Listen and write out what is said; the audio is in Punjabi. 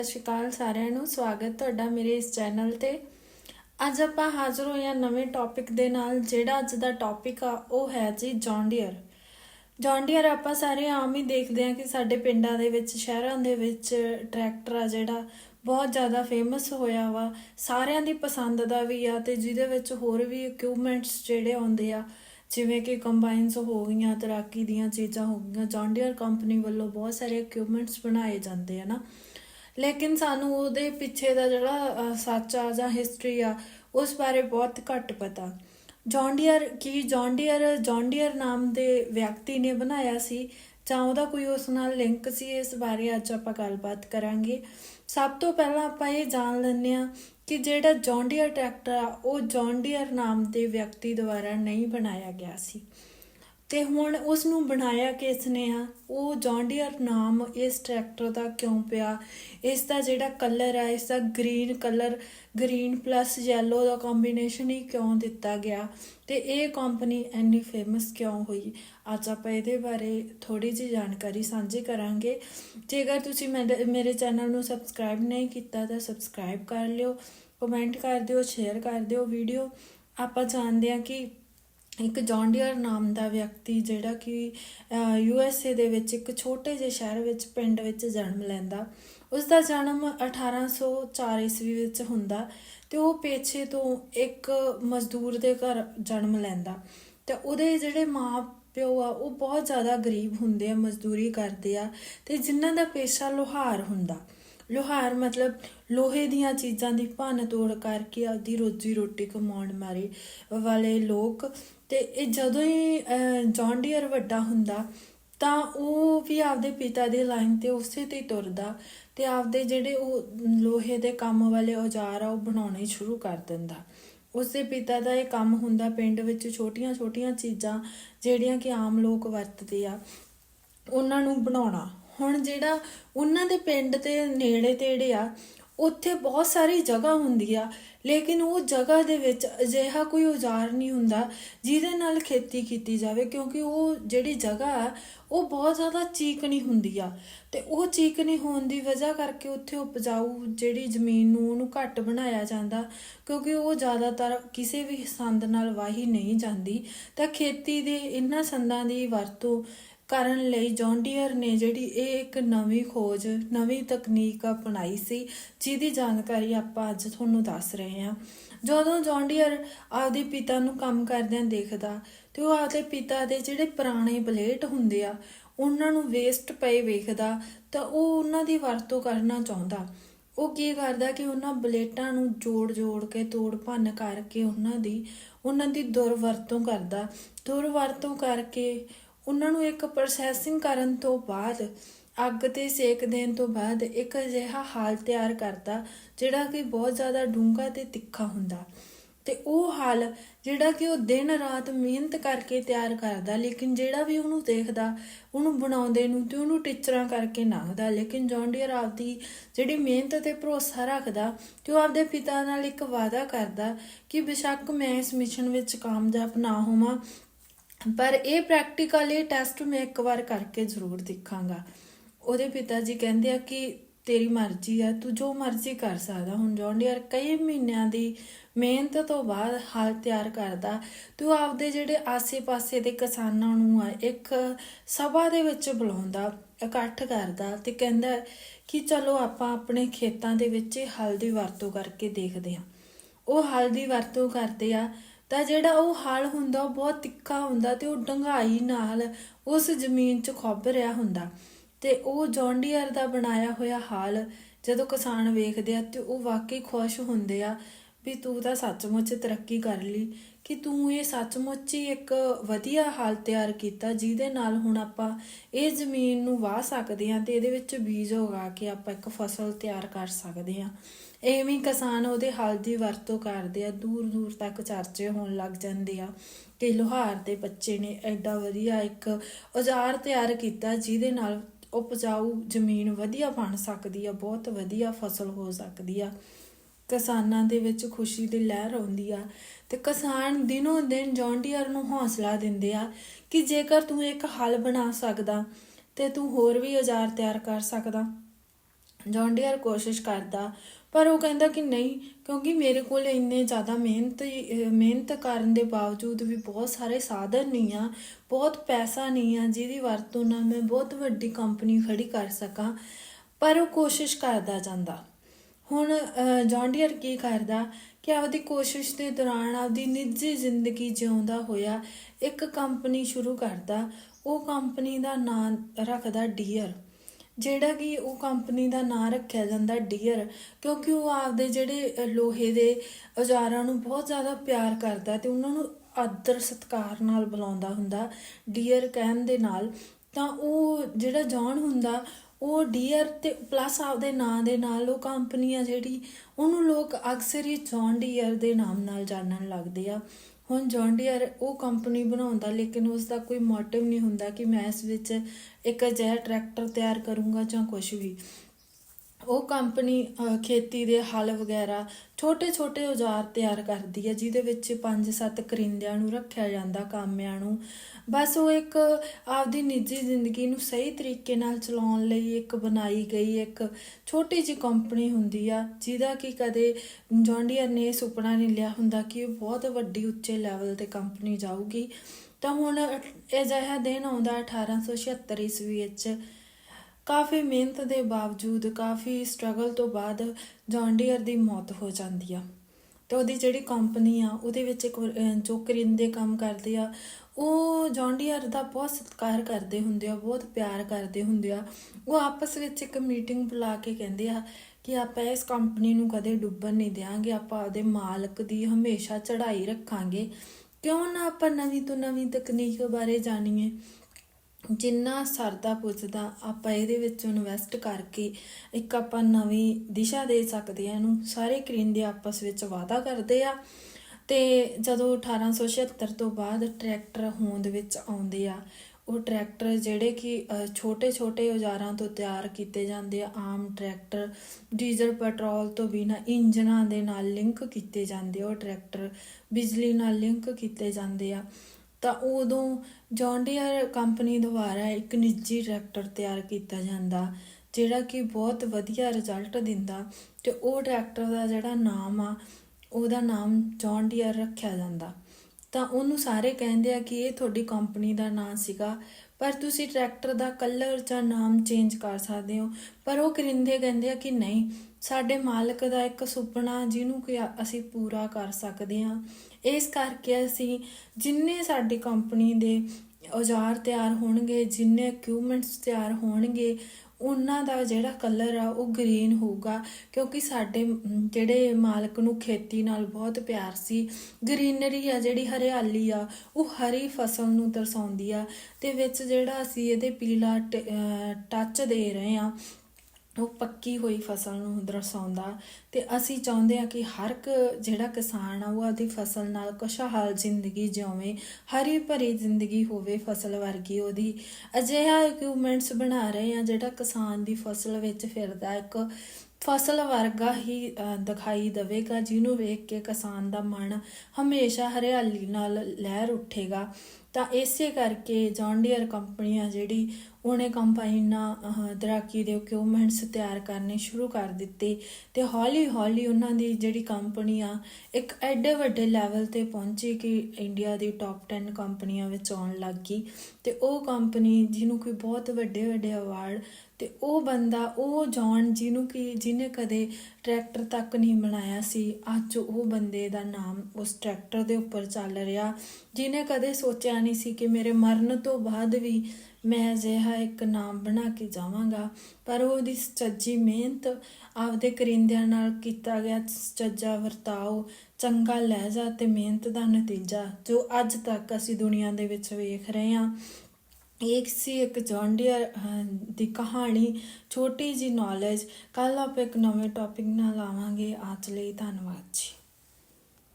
ਸਤਿ ਸ਼੍ਰੀ ਅਕਾਲ ਸਾਰਿਆਂ ਨੂੰ, ਸਵਾਗਤ ਤੁਹਾਡਾ ਮੇਰੇ ਇਸ ਚੈਨਲ ਤੇ। ਅੱਜ ਆਪਾਂ ਹਾਜ਼ਰ ਹੋਏ ਹਾਂ ਨਵੇਂ ਟੌਪਿਕ ਦੇ ਨਾਲ, ਜਿਹੜਾ ਅੱਜ ਦਾ ਟੌਪਿਕ ਆ, ਉਹ ਹੈ ਜੀ ਜੌਨ ਡੀਅਰ ਆਪਾਂ ਸਾਰੇ ਆਮ ਹੀ ਦੇਖਦੇ ਹਾਂ ਕਿ ਸਾਡੇ ਪਿੰਡਾਂ ਦੇ ਵਿੱਚ, ਸ਼ਹਿਰਾਂ ਦੇ ਵਿੱਚ ਟਰੈਕਟਰ ਆ ਜਿਹੜਾ, ਬਹੁਤ ਜ਼ਿਆਦਾ ਫੇਮਸ ਹੋਇਆ ਵਾ। ਸਾਰਿਆਂ ਦੀ ਪਸੰਦ ਦਾ ਵੀ ਆ ਤੇ ਜਿਹਦੇ ਵਿੱਚ ਹੋਰ ਵੀ ਇਕਵਿਪਮੈਂਟਸ ਜਿਹੜੇ ਆਉਂਦੇ ਆ, ਜਿਵੇਂ ਕਿ ਕੰਬਾਈਨਸ ਹੋ ਗਈਆਂ, ਤੈਰਾਕੀ ਦੀਆਂ ਚੀਜ਼ਾਂ ਹੋ ਗਈਆਂ। ਜੌਨ ਕੰਪਨੀ ਵੱਲੋਂ ਬਹੁਤ ਸਾਰੇ ਇਕਵਿਪਮੈਂਟਸ ਬਣਾਏ ਜਾਂਦੇ ਆ ਨਾ। ਲੇਕਿਨ ਸਾਨੂੰ ਉਹਦੇ ਪਿੱਛੇ ਦਾ ਜਿਹੜਾ ਸੱਚ ਆ ਜਾਂ ਹਿਸਟਰੀ ਆ, ਉਸ ਬਾਰੇ ਬਹੁਤ ਘੱਟ ਪਤਾ। ਜੌਨ ਡੀਅਰ ਕੀ ਜੌਨ ਡੀਅਰ ਜੌਨ ਡੀਅਰ ਨਾਮ ਦੇ ਵਿਅਕਤੀ ਨੇ ਬਣਾਇਆ ਸੀ, ਜਾਂ ਉਹਦਾ ਕੋਈ ਉਸ ਨਾਲ ਲਿੰਕ ਸੀ, ਇਸ ਬਾਰੇ ਅੱਜ ਆਪਾਂ ਗੱਲਬਾਤ ਕਰਾਂਗੇ। ਸਭ ਤੋਂ ਪਹਿਲਾਂ ਆਪਾਂ ਇਹ ਜਾਣ ਲੈਂਦੇ ਆ ਕਿ ਜਿਹੜਾ ਜੌਨ ਡੀਅਰ ਟਰੈਕਟਰ ਆ, ਉਹ ਜੌਨ ਡੀਅਰ ਨਾਮ ਦੇ ਵਿਅਕਤੀ ਦੁਆਰਾ ਨਹੀਂ ਬਣਾਇਆ ਗਿਆ ਸੀ। ਤੇ ਹੁਣ ਉਸ ਨੂੰ ਬਣਾਇਆ ਕਿਸ ਨੇ ਆ? ਉਹ ਜੌਨ ਨਾਮ ਇਸ ਟਰੈਕਟਰ ਦਾ ਕਿਉਂ ਪਿਆ? ਇਸ ਦਾ ਜਿਹੜਾ ਕਲਰ ਆ, ਇਸ ਦਾ green colour green plus yellow ਦਾ ਕੰਬੀਨੇਸ਼ਨ ਹੀ ਕਿਉਂ ਦਿੱਤਾ ਗਿਆ? ਤੇ ਇਹ ਕੰਪਨੀ ਇੰਨੀ ਫੇਮਸ ਕਿਉਂ ਹੋਈ? ਅੱਜ ਆਪਾਂ ਇਹਦੇ ਬਾਰੇ ਥੋੜੀ ਜਿਹੀ ਜਾਣਕਾਰੀ ਸਾਂਝੀ ਕਰਾਂਗੇ। ਜੇਕਰ ਤੁਸੀਂ ਮੇਰੇ ਮੇਰੇ ਚੈਨਲ ਨੂੰ ਸਬਸਕ੍ਰਾਈਬ ਨਹੀਂ ਕੀਤਾ ਤਾਂ ਸਬਸਕ੍ਰਾਈਬ ਕਰ ਲਿਓ ਕਮੈਂਟ ਕਰ ਦਿਓ ਸ਼ੇਅਰ ਕਰ ਦਿਓ ਵੀਡੀਓ ਆਪਾਂ ਜਾਣਦੇ ਹਾਂ ਕਿ ਇੱਕ ਜੌਨ ਡੀਅਰ ਨਾਮ ਦਾ ਵਿਅਕਤੀ ਜਿਹੜਾ ਕਿ ਯੂ ਐਸ ਏ ਦੇ ਵਿੱਚ ਇੱਕ ਛੋਟੇ ਜਿਹੇ ਸ਼ਹਿਰ ਵਿੱਚ, ਪਿੰਡ ਵਿੱਚ ਜਨਮ ਲੈਂਦਾ। ਉਸ ਦਾ ਜਨਮ 1804 ਈਸਵੀ ਵਿੱਚ ਹੁੰਦਾ ਤੇ ਉਹ ਪੇਛੇ ਤੋਂ ਇੱਕ ਮਜ਼ਦੂਰ ਦੇ ਘਰ ਜਨਮ ਲੈਂਦਾ। ਤੇ ਉਹਦੇ ਜਿਹੜੇ ਮਾਂ ਪਿਓ ਆ, ਉਹ ਬਹੁਤ ਜ਼ਿਆਦਾ ਗਰੀਬ ਹੁੰਦੇ ਆ, ਮਜ਼ਦੂਰੀ ਕਰਦੇ ਆ ਤੇ ਜਿਨ੍ਹਾਂ ਦਾ ਪੇਸ਼ਾ ਲੋਹਾਰ ਹੁੰਦਾ। ਲੋਹਾਰ ਮਤਲਬ ਲੋਹੇ ਦੀਆਂ ਚੀਜ਼ਾਂ ਦੀ ਭੰਨ ਤੋੜ ਕਰਕੇ ਆਪਦੀ ਰੋਜੀ ਰੋਟੀ ਕਮਾਉਣ ਮਾਰੇ ਵਾਲੇ ਲੋਕ ਤੇ ਇਹ ਜਦੋਂ ਹੀ ਅਹ, ਜੌਨ ਡੀਅਰ ਵੱਡਾ ਹੁੰਦਾ ਤਾਂ ਉਹ ਵੀ ਆਪਦੇ ਪਿਤਾ ਦੀ ਲਾਈਨ ਤੇ ਉਸੇ ਤੇ ਹੀ ਤੁਰਦਾ ਤੇ ਆਪਦੇ ਜਿਹੜੇ ਉਹ ਲੋਹੇ ਦੇ ਕੰਮ ਵਾਲੇ ਔਜ਼ਾਰ ਆ ਉਹ ਬਣਾਉਣੇ ਸ਼ੁਰੂ ਕਰ ਦਿੰਦਾ। ਉਸਦੇ ਪਿਤਾ ਦਾ ਇਹ ਕੰਮ ਹੁੰਦਾ ਪਿੰਡ ਵਿੱਚ ਛੋਟੀਆਂ-ਛੋਟੀਆਂ ਚੀਜ਼ਾਂ ਜਿਹੜੀਆਂ ਕਿ ਆਮ ਲੋਕ ਵਰਤਦੇ ਆ ਉਹਨਾਂ ਨੂੰ ਬਣਾਉਣਾ। ਹੁਣ ਜਿਹੜਾ ਉਹਨਾਂ ਦੇ ਪਿੰਡ ਤੇ ਨੇੜੇ ਤੇੜੇ ਆ ਉੱਥੇ ਬਹੁਤ ਸਾਰੀ ਜਗ੍ਹਾ ਹੁੰਦੀ ਆ ਲੇਕਿਨ ਉਹ ਜਗ੍ਹਾ ਦੇ ਵਿੱਚ ਅਜਿਹਾ ਕੋਈ ਔਜ਼ਾਰ ਨਹੀਂ ਹੁੰਦਾ ਜਿਹਦੇ ਨਾਲ ਖੇਤੀ ਕੀਤੀ ਜਾਵੇ, ਕਿਉਂਕਿ ਉਹ ਜਿਹੜੀ ਜਗ੍ਹਾ ਆ, ਉਹ ਬਹੁਤ ਜ਼ਿਆਦਾ ਚੀਕਣੀ ਹੁੰਦੀ ਆ। ਤੇ ਉਹ ਚੀਕਣੀ ਹੋਣ ਦੀ ਵਜ੍ਹਾ ਕਰਕੇ ਉੱਥੇ ਉਪਜਾਊ ਜਿਹੜੀ ਜ਼ਮੀਨ ਨੂੰ ਉਹਨੂੰ ਘੱਟ ਬਣਾਇਆ ਜਾਂਦਾ, ਕਿਉਂਕਿ ਉਹ ਜ਼ਿਆਦਾਤਰ ਕਿਸੇ ਵੀ ਸੰਦ ਨਾਲ ਵਾਹੀ ਨਹੀਂ ਜਾਂਦੀ। ਤਾਂ ਖੇਤੀ ਦੇ ਇਹਨਾਂ ਸੰਦਾਂ ਦੀ ਵਰਤੋਂ ਕਰਨ ਲਈ ਜੌਨ ਡੀਅਰ ਨੇ ਜਿਹੜੀ ਇਹ ਇੱਕ ਨਵੀਂ ਖੋਜ, ਨਵੀਂ ਤਕਨੀਕ ਅਪਣਾਈ ਸੀ, ਜਿਹਦੀ ਜਾਣਕਾਰੀ ਆਪਾਂ ਅੱਜ ਤੁਹਾਨੂੰ ਦੱਸ ਰਹੇ ਹਾਂ। ਜਦੋਂ ਜੌਨ ਡੀਅਰ ਆਪਦੇ ਪਿਤਾ ਨੂੰ ਕੰਮ ਕਰਦਿਆਂ ਦੇਖਦਾ ਤੇ ਉਹ ਆਪਦੇ ਪਿਤਾ ਦੇ ਜਿਹੜੇ ਪੁਰਾਣੇ ਬਲੇਟ ਹੁੰਦੇ ਆ, ਉਹਨਾਂ ਨੂੰ ਵੇਸਟ ਪਏ ਵੇਖਦਾ, ਤਾਂ ਉਹ ਉਹਨਾਂ ਦੀ ਵਰਤੋਂ ਕਰਨਾ ਚਾਹੁੰਦਾ। ਉਹ ਕੀ ਕਰਦਾ ਕਿ ਉਹਨਾਂ ਬਲੇਟਾਂ ਨੂੰ ਜੋੜ ਜੋੜ ਕੇ ਤੋੜ ਭੰਨ ਕਰਕੇ ਉਹਨਾਂ ਦੀ ਉਹਨਾਂ ਦੀ ਦੁਰਵਰਤੋਂ ਕਰਦਾ। ਦੁਰਵਰਤੋਂ ਕਰਕੇ ਉਹਨਾਂ ਨੂੰ ਇੱਕ ਪ੍ਰੋਸੈਸਿੰਗ ਕਰਨ ਤੋਂ ਬਾਅਦ, ਅੱਗ ਤੇ ਸੇਕ ਦੇਣ ਤੋਂ ਬਾਅਦ ਇੱਕ ਅਜਿਹਾ ਹਾਲ ਤਿਆਰ ਕਰਦਾ, ਜਿਹੜਾ ਕਿ ਬਹੁਤ ਜ਼ਿਆਦਾ ਡੂੰਘਾ ਤੇ ਤਿੱਖਾ ਹੁੰਦਾ। ਤੇ ਉਹ ਹਾਲ ਜਿਹੜਾ ਕਿ ਉਹ ਦਿਨ ਰਾਤ ਮਿਹਨਤ ਕਰਕੇ ਤਿਆਰ ਕਰਦਾ, ਲੇਕਿਨ ਜਿਹੜਾ ਵੀ ਉਹਨੂੰ ਦੇਖਦਾ, ਉਹਨੂੰ ਬਣਾਉਂਦੇ ਨੂੰ ਤੇ ਉਹਨੂੰ ਟੀਚਰਾਂ ਕਰਕੇ ਲੰਘਦਾ ਲੇਕਿਨ ਜੌਨ ਡੀਅਰ ਆਪਦੀ ਜਿਹੜੀ ਮਿਹਨਤ ਤੇ ਭਰੋਸਾ ਰੱਖਦਾ, ਤੇ ਉਹ ਆਪਦੇ ਪਿਤਾ ਨਾਲ ਇੱਕ ਵਾਅਦਾ ਕਰਦਾ ਕਿ ਬੇਸ਼ੱਕ ਮੈਂ ਇਸ ਮਿਸ਼ਨ ਵਿੱਚ ਕਾਮਯਾਬ ਨਾ ਹੋਵਾਂ ਪਰ ਇਹ ਪ੍ਰੈਕਟੀਕਲ ਇਹ ਟੈਸਟ ਮੈਂ ਇੱਕ ਵਾਰ ਕਰਕੇ ਜ਼ਰੂਰ ਦੇਖਾਂਗਾ। ਉਹਦੇ ਪਿਤਾ ਜੀ ਕਹਿੰਦੇ ਆ ਕਿ ਤੇਰੀ ਮਰਜ਼ੀ ਆ, ਤੂੰ ਜੋ ਮਰਜ਼ੀ ਕਰ ਸਕਦਾ, ਹੁਣ ਜੌਨ ਡੀਅਰ ਕਈ ਮਹੀਨਿਆਂ ਦੀ ਮਿਹਨਤ ਤੋਂ ਬਾਅਦ ਹਾਲ ਤਿਆਰ ਕਰਦਾ। ਤੂੰ ਆਪਦੇ ਜਿਹੜੇ ਆਸੇ-ਪਾਸੇ ਦੇ ਕਿਸਾਨਾਂ ਨੂੰ ਆ, ਇੱਕ ਸਭਾ ਦੇ ਵਿੱਚ ਬੁਲਾਉਂਦਾ, ਇਕੱਠ ਕਰਦਾ ਤੇ ਕਹਿੰਦਾ ਕਿ ਚਲੋ ਆਪਾਂ ਆਪਣੇ ਖੇਤਾਂ ਦੇ ਵਿੱਚ ਹਲ ਦੀ ਵਰਤੋਂ ਕਰਕੇ ਦੇਖਦੇ ਹਾਂ। ਉਹ ਹਲ ਦੀ ਵਰਤੋਂ ਕਰਦੇ ਆ ਤਾਂ ਜਿਹੜਾ ਉਹ ਹਲ ਹੁੰਦਾ, ਉਹ ਬਹੁਤ ਤਿੱਖਾ ਹੁੰਦਾ ਤੇ ਉਹ ਡੰਗਾਈ ਨਾਲ ਉਸ ਜ਼ਮੀਨ 'ਚ ਖੁੱਭ ਰਿਹਾ ਹੁੰਦਾ। ਤੇ ਉਹ ਜੌਨ ਦਾ ਬਣਾਇਆ ਹੋਇਆ ਹਾਲ ਜਦੋਂ ਕਿਸਾਨ ਵੇਖਦੇ ਆ ਤੇ ਉਹ ਵਾਕਈ ਖੁਸ਼ ਹੁੰਦੇ ਆ ਵੀ ਤੂੰ ਤਾਂ ਸੱਚਮੁੱਚ ਤਰੱਕੀ ਕਰ ਲਈ, ਕਿ ਤੂੰ ਇਹ ਸੱਚਮੁੱਚ ਹੀ ਇੱਕ ਵਧੀਆ ਹਾਲ ਤਿਆਰ ਕੀਤਾ, ਜਿਹਦੇ ਨਾਲ ਹੁਣ ਆਪਾਂ ਇਹ ਜ਼ਮੀਨ ਨੂੰ ਵਾਹ ਸਕਦੇ ਹਾਂ ਤੇ ਇਹਦੇ ਵਿੱਚ ਬੀਜ ਉਗਾ ਕੇ ਆਪਾਂ ਇੱਕ ਫਸਲ ਤਿਆਰ ਕਰ ਸਕਦੇ ਹਾਂ। ਐਵੇਂ ਕਿਸਾਨ ਉਹਦੇ ਹਲ ਦੀ ਵਰਤੋਂ ਕਰਦੇ ਆ, ਦੂਰ ਦੂਰ ਤੱਕ ਚਰਚੇ ਹੋਣ ਲੱਗ ਜਾਂਦੇ ਆ ਕਿ ਲੋਹਾਰ ਦੇ ਬੱਚੇ ਨੇ ਐਡਾ ਵਧੀਆ ਇੱਕ ਔਜ਼ਾਰ ਤਿਆਰ ਕੀਤਾ, ਜਿਹਦੇ ਨਾਲ ਉਪਜਾਊ ਜ਼ਮੀਨ ਵਧੀਆ ਬਣ ਸਕਦੀ ਆ, ਬਹੁਤ ਵਧੀਆ ਫਸਲ ਹੋ ਸਕਦੀ ਆ। ਕਿਸਾਨਾਂ ਦੇ ਵਿੱਚ ਖੁਸ਼ੀ ਦੀ ਲਹਿਰ ਆਉਂਦੀ ਆ ਤੇ ਕਿਸਾਨ ਦਿਨੋਂ ਦਿਨ ਜੌਨ ਨੂੰ ਹੌਸਲਾ ਦਿੰਦੇ ਆ ਕਿ ਜੇਕਰ ਤੂੰ ਇੱਕ ਹਲ ਬਣਾ ਸਕਦਾ ਤੇ ਤੂੰ ਹੋਰ ਵੀ ਔਜ਼ਾਰ ਤਿਆਰ ਕਰ ਸਕਦਾ। ਜੌਨ ਕੋਸ਼ਿਸ਼ ਕਰਦਾ, ਪਰ ਉਹ ਕਹਿੰਦਾ ਕਿ ਨਹੀਂ, ਕਿਉਂਕਿ ਮੇਰੇ ਕੋਲ ਇੰਨੇ ਜ਼ਿਆਦਾ ਮਿਹਨਤ ਮਿਹਨਤ ਕਰਨ ਦੇ ਬਾਵਜੂਦ ਵੀ ਬਹੁਤ ਸਾਰੇ ਸਾਧਨ ਨਹੀਂ ਆ, ਬਹੁਤ ਪੈਸਾ ਨਹੀਂ ਆ, ਜਿਹਦੀ ਵਰਤੋਂ ਨਾਲ ਮੈਂ ਬਹੁਤ ਵੱਡੀ ਕੰਪਨੀ ਖੜੀ ਕਰ ਸਕਾਂ। ਪਰ ਉਹ ਕੋਸ਼ਿਸ਼ ਕਰਦਾ ਜਾਂਦਾ। ਹੁਣ ਅਹ, ਜੌਨ ਡੀਅਰ ਕੀ ਕਰਦਾ ਕਿ ਆਪਦੀ ਕੋਸ਼ਿਸ਼ ਦੇ ਦੌਰਾਨ ਆਪਦੀ ਨਿੱਜੀ ਜ਼ਿੰਦਗੀ ਜਿਉਂਦਾ ਹੋਇਆ ਇੱਕ ਕੰਪਨੀ ਸ਼ੁਰੂ ਕਰਦਾ। ਉਹ ਕੰਪਨੀ ਦਾ ਨਾਮ ਰੱਖਦਾ ਡੀਅਰ ਜਿਹੜਾ ਕਿ ਉਹ ਕੰਪਨੀ ਦਾ ਨਾਮ ਰੱਖਿਆ ਜਾਂਦਾ ਡੀਅਰ ਕਿਉਂਕਿ ਉਹ ਆਪਦੇ ਜਿਹੜੇ ਲੋਹੇ ਦੇ ਔਜ਼ਾਰਾਂ ਨੂੰ ਬਹੁਤ ਜ਼ਿਆਦਾ ਪਿਆਰ ਕਰਦਾ ਤੇ ਉਹਨਾਂ ਨੂੰ ਆਦਰ ਸਤਿਕਾਰ ਨਾਲ ਬੁਲਾਉਂਦਾ ਹੁੰਦਾ ਡੀਅਰ ਕਹਿਣ ਦੇ ਨਾਲ। ਤਾਂ ਉਹ ਜਿਹੜਾ ਜੌਨ ਹੁੰਦਾ ਉਹ ਡੀਅਰ ਤੇ ਪਲੱਸ ਆਪਦੇ ਨਾਂ ਦੇ ਨਾਲ, ਉਹ ਕੰਪਨੀ ਆ ਜਿਹੜੀ, ਉਹਨੂੰ ਲੋਕ ਅਕਸਰ ਹੀ ਜੌਨ ਡੀਅਰ ਦੇ ਨਾਮ ਨਾਲ ਜਾਣਨ ਲੱਗਦੇ ਆ। ਹੁਣ ਜੌਨ ਡੀਅਰ ਉਹ ਕੰਪਨੀ ਬਣਾਉਂਦਾ, ਲੇਕਿਨ ਉਸ ਦਾ ਕੋਈ ਮੋਟਿਵ ਨਹੀਂ ਹੁੰਦਾ ਕਿ ਮੈਂ ਇਸ ਵਿੱਚ ਇੱਕ ਅਜਿਹਾ ਟਰੈਕਟਰ ਤਿਆਰ ਕਰੂੰਗਾ ਜਾਂ ਕੁਝ ਵੀ। ਉਹ ਕੰਪਨੀ ਖੇਤੀ ਦੇ ਹਲ ਵਗੈਰਾ ਛੋਟੇ-ਛੋਟੇ ਔਜ਼ਾਰ ਤਿਆਰ ਕਰਦੀ ਹੈ, ਜਿਹਦੇ ਵਿੱਚ 5-7 ਕਰਿੰਦਿਆਂ ਨੂੰ ਰੱਖਿਆ ਜਾਂਦਾ, ਕਾਮਿਆਂ ਨੂੰ। ਬਸ ਉਹ ਇੱਕ ਆਪਦੀ ਨਿੱਜੀ ਜ਼ਿੰਦਗੀ ਨੂੰ ਸਹੀ ਤਰੀਕੇ ਨਾਲ ਚਲਾਉਣ ਲਈ ਇੱਕ ਬਣਾਈ ਗਈ ਇੱਕ ਛੋਟੀ ਜਿਹੀ ਕੰਪਨੀ ਹੁੰਦੀ ਆ, ਜਿਹਦਾ ਕਿ ਕਦੇ ਜੌਨ ਨੇ ਇਹ ਸੁਪਨਾ ਨਹੀਂ ਲਿਆ ਹੁੰਦਾ ਕਿ ਉਹ ਬਹੁਤ ਵੱਡੀ ਉੱਚੇ ਲੈਵਲ ਤੇ ਕੰਪਨੀ ਜਾਊਗੀ। ਤਾਂ ਹੁਣ ਅਜਿਹਾ ਦਿਨ ਆਉਂਦਾ 1876 ਈਸਵੀ ਵਿੱਚ। ਕਾਫੀ ਮਿਹਨਤ ਦੇ ਬਾਵਜੂਦ ਕਾਫੀ ਸਟਰਗਲ ਤੋਂ ਬਾਅਦ ਜੌਨ ਡੀਅਰ ਦੀ ਮੌਤ ਹੋ ਜਾਂਦੀ ਆ। ਤੇ ਉਹਦੀ ਜਿਹੜੀ ਕੰਪਨੀ ਆ, ਉਹਦੇ ਵਿੱਚ ਇੱਕ ਜੋ ਕਰਿੰਦੇ ਕੰਮ ਕਰਦੇ ਆ, ਉਹ ਜੌਨ ਡੀਅਰ ਦਾ ਬਹੁਤ ਸਤਿਕਾਰ ਕਰਦੇ ਹੁੰਦੇ ਆ, ਬਹੁਤ ਪਿਆਰ ਕਰਦੇ ਹੁੰਦੇ ਆ। ਉਹ ਆਪਸ ਵਿੱਚ ਇੱਕ ਮੀਟਿੰਗ ਬੁਲਾ ਕੇ ਕਹਿੰਦੇ ਆ ਕਿ ਆਪਾਂ ਇਸ ਕੰਪਨੀ ਨੂੰ ਕਦੇ ਡੁੱਬਣ ਨਹੀਂ ਦੇਵਾਂਗੇ ਆਪਾਂ ਉਹਦੇ ਮਾਲਕ ਦੀ ਹਮੇਸ਼ਾ ਚੜ੍ਹਾਈ ਰੱਖਾਂਗੇ। ਕਿਉਂ ਨਾ ਆਪਾਂ ਨਵੀਂ ਤੋਂ ਨਵੀਂ ਤਕਨੀਕ ਬਾਰੇ ਜਾਣੀਏ? ਜਿੰਨਾ ਸਰਦਾ ਪੁੱਜਦਾ, ਆਪਾਂ ਇਹਦੇ ਵਿੱਚ ਇਨਵੈਸਟ ਕਰਕੇ ਇੱਕ ਆਪਾਂ ਨਵੀਂ ਦਿਸ਼ਾ ਦੇ ਸਕਦੇ ਆ ਇਹਨੂੰ। ਸਾਰੇ ਕਰਿੰਦੇ ਆਪਸ ਵਿੱਚ ਵਾਅਦਾ ਕਰਦੇ ਆ। ਤੇ ਜਦੋਂ 1876 ਤੋਂ ਬਾਅਦ ਟਰੈਕਟਰ ਹੋਂਦ ਵਿੱਚ ਆਉਂਦੇ ਆ, ਉਹ ਟਰੈਕਟਰ ਜਿਹੜੇ ਕਿ ਛੋਟੇ-ਛੋਟੇ ਔਜ਼ਾਰਾਂ ਤੋਂ ਤਿਆਰ ਕੀਤੇ ਜਾਂਦੇ ਆ, ਆਮ ਟਰੈਕਟਰ ਡੀਜ਼ਲ ਪੈਟਰੋਲ ਤੋਂ ਬਿਨਾਂ ਇੰਜਨਾਂ ਦੇ ਨਾਲ ਲਿੰਕ ਕੀਤੇ ਜਾਂਦੇ ਆ, ਉਹ ਟਰੈਕਟਰ ਬਿਜਲੀ ਨਾਲ ਲਿੰਕ ਕੀਤੇ ਜਾਂਦੇ ਆ। ਤਾਂ ਉਦੋਂ ਜੌਨ ਕੰਪਨੀ ਦੁਆਰਾ ਇੱਕ ਨਿੱਜੀ ਟਰੈਕਟਰ ਤਿਆਰ ਕੀਤਾ ਜਾਂਦਾ, ਜਿਹੜਾ ਕਿ ਬਹੁਤ ਵਧੀਆ ਰਿਜ਼ਲਟ ਦਿੰਦਾ ਤੇ ਉਹ ਟਰੈਕਟਰ ਦਾ ਜਿਹੜਾ ਨਾਮ ਆ, ਉਹਦਾ ਨਾਮ ਜੌਂਡੀਅਰ ਰੱਖਿਆ ਜਾਂਦਾ। ਤਾਂ ਉਹਨੂੰ ਸਾਰੇ ਕਹਿੰਦੇ ਆ ਕਿ ਇਹ ਤੁਹਾਡੀ ਕੰਪਨੀ ਦਾ ਨਾਂ ਸੀਗਾ ਪਰ ਤੁਸੀਂ ਟਰੈਕਟਰ ਦਾ ਕਲਰ ਜਾਂ ਨਾਮ ਚੇਂਜ ਕਰ ਸਕਦੇ ਹੋ। ਪਰ ਉਹ ਕਰਿੰਦੇ ਕਹਿੰਦੇ ਆ ਕਿ ਨਹੀਂ, ਸਾਡੇ ਮਾਲਕ ਦਾ ਇੱਕ ਸੁਪਨਾ ਜਿਹਨੂੰ ਕਿ ਅਸੀਂ ਪੂਰਾ ਕਰ ਸਕਦੇ ਹਾਂ। ਇਸ ਕਰਕੇ ਅਸੀਂ ਜਿੰਨੇ ਸਾਡੀ ਕੰਪਨੀ ਦੇ ਔਜ਼ਾਰ ਤਿਆਰ ਹੋਣਗੇ, ਜਿੰਨੇ ਇਕਵਿਪਮੈਂਟਸ ਤਿਆਰ ਹੋਣਗੇ ਉਹਨਾਂ ਦਾ ਜਿਹੜਾ ਕਲਰ ਆ ਉਹ ਗ੍ਰੀਨ ਹੋਊਗਾ, ਕਿਉਂਕਿ ਸਾਡੇ ਜਿਹੜੇ ਮਾਲਕ ਨੂੰ ਖੇਤੀ ਨਾਲ ਬਹੁਤ ਪਿਆਰ ਸੀ ਗ੍ਰੀਨਰੀ ਆ ਜਿਹੜੀ ਹਰਿਆਲੀ ਆ, ਉਹ ਹਰੀ ਫਸਲ ਨੂੰ ਦਰਸਾਉਂਦੀ ਆ, ਤੇ ਵਿੱਚ ਜਿਹੜਾ ਅਸੀਂ ਇਹਦੇ ਪੀਲਾ ਟੱਚ ਦੇ ਰਹੇ ਆ ਉਹ ਪੱਕੀ ਹੋਈ ਫਸਲ ਨੂੰ ਦਰਸਾਉਂਦਾ ਤੇ ਅਸੀਂ ਚਾਹੁੰਦੇ ਆ ਕਿ ਹਰ ਇੱਕ ਜਿਹੜਾ ਕਿਸਾਨ ਆ, ਉਹ ਆਪਦੀ ਫਸਲ ਨਾਲ ਖੁਸ਼ਹਾਲ ਜ਼ਿੰਦਗੀ ਜਿਉਵੇ, ਹਰੀ ਭਰੀ ਜ਼ਿੰਦਗੀ ਹੋਵੇ ਫਸਲ ਵਰਗੀ ਉਹਦੀ। ਅਜਿਹਾ ਇਕਵਿਪਮੈਂਟਸ ਬਣਾ ਰਹੇ ਆ ਜਿਹੜਾ ਕਿਸਾਨ ਦੀ ਫਸਲ ਵਿੱਚ ਫਿਰਦਾ, ਇੱਕ ਫਸਲ ਵਰਗਾ ਹੀ ਦਿਖਾਈ ਦੇਵੇਗਾ, ਜਿਹਨੂੰ ਵੇਖ ਕੇ ਕਿਸਾਨ ਦਾ ਮਨ ਹਮੇਸ਼ਾ ਹਰਿਆਲੀ ਨਾਲ ਲਹਿਰ ਉੱਠੇਗਾ। ਤਾਂ ਇਸੇ ਕਰਕੇ ਜੌਨ ਡੀਅਰ ਕੰਪਨੀ ਆ ਜਿਹੜੀ ਉਹਨੇ ਕੰਪਾਈਨਾਂ ਅਹ, ਦਰਾਕੀ ਦੇ ਇਕਵਿਪਮੈਂਟਸ ਤਿਆਰ ਕਰਨੇ ਸ਼ੁਰੂ ਕਰ ਦਿੱਤੇ ਤੇ ਹੌਲੀ ਹੌਲੀ ਉਹਨਾਂ ਦੀ ਜਿਹੜੀ ਕੰਪਨੀ ਆ ਇੱਕ ਐਡੇ ਵੱਡੇ ਲੈਵਲ ਤੇ ਪਹੁੰਚੀ ਕਿ ਇੰਡੀਆ ਦੀ ਟੌਪ 10 ਕੰਪਨੀਆਂ ਵਿੱਚ ਆਉਣ ਲੱਗ ਗਈ ਤੇ ਉਹ ਕੰਪਨੀ ਜਿਹਨੂੰ ਕੋਈ ਬਹੁਤ ਵੱਡੇ ਵੱਡੇ ਅਵਾਰਡ ਤੇ ਉਹ ਬੰਦਾ ਉਹ ਜੌਨ ਜਿਹਨੂੰ ਕਿ ਜਿਹਨੇ ਕਦੇ ਟਰੈਕਟਰ ਤੱਕ ਨਹੀਂ ਬਣਾਇਆ ਸੀ ਅੱਜ ਉਹ ਬੰਦੇ ਦਾ ਨਾਮ ਉਸ ਟਰੈਕਟਰ ਦੇ ਉੱਪਰ ਚੱਲ ਰਿਹਾ ਜਿਹਨੇ ਕਦੇ ਸੋਚਿਆ ਨਹੀਂ ਸੀ ਕਿ ਮੇਰੇ ਮਰਨ ਤੋਂ ਬਾਅਦ ਵੀ ਮੈਂ ਅਜਿਹਾ ਇੱਕ ਨਾਮ ਬਣਾ ਕੇ ਜਾਵਾਂਗਾ। ਪਰ ਉਹਦੀ ਸੱਚੀ ਮਿਹਨਤ ਆਪਦੇ ਕਰਿੰਦਿਆਂ ਨਾਲ ਕੀਤਾ ਗਿਆ ਸੱਚਾ ਵਰਤਾਓ, ਚੰਗਾ ਲਹਿਜਾ ਤੇ ਮਿਹਨਤ ਦਾ ਨਤੀਜਾ, ਜੋ ਅੱਜ ਤੱਕ ਅਸੀਂ ਦੁਨੀਆ ਦੇ ਵਿੱਚ ਵੇਖ ਰਹੇ ਹਾਂ। ਇੱਕ ਸੀ ਇੱਕ ਜੌਨ ਦੀ ਕਹਾਣੀ, ਛੋਟੀ ਜੀ ਨੌਲੇਜ ਕੱਲ ਆਪਾਂ ਇੱਕ ਨਵੇਂ ਟੌਪਿਕ ਨਾਲ ਆਵਾਂਗੇ। ਅੱਜ ਲਈ ਧੰਨਵਾਦ ਜੀ।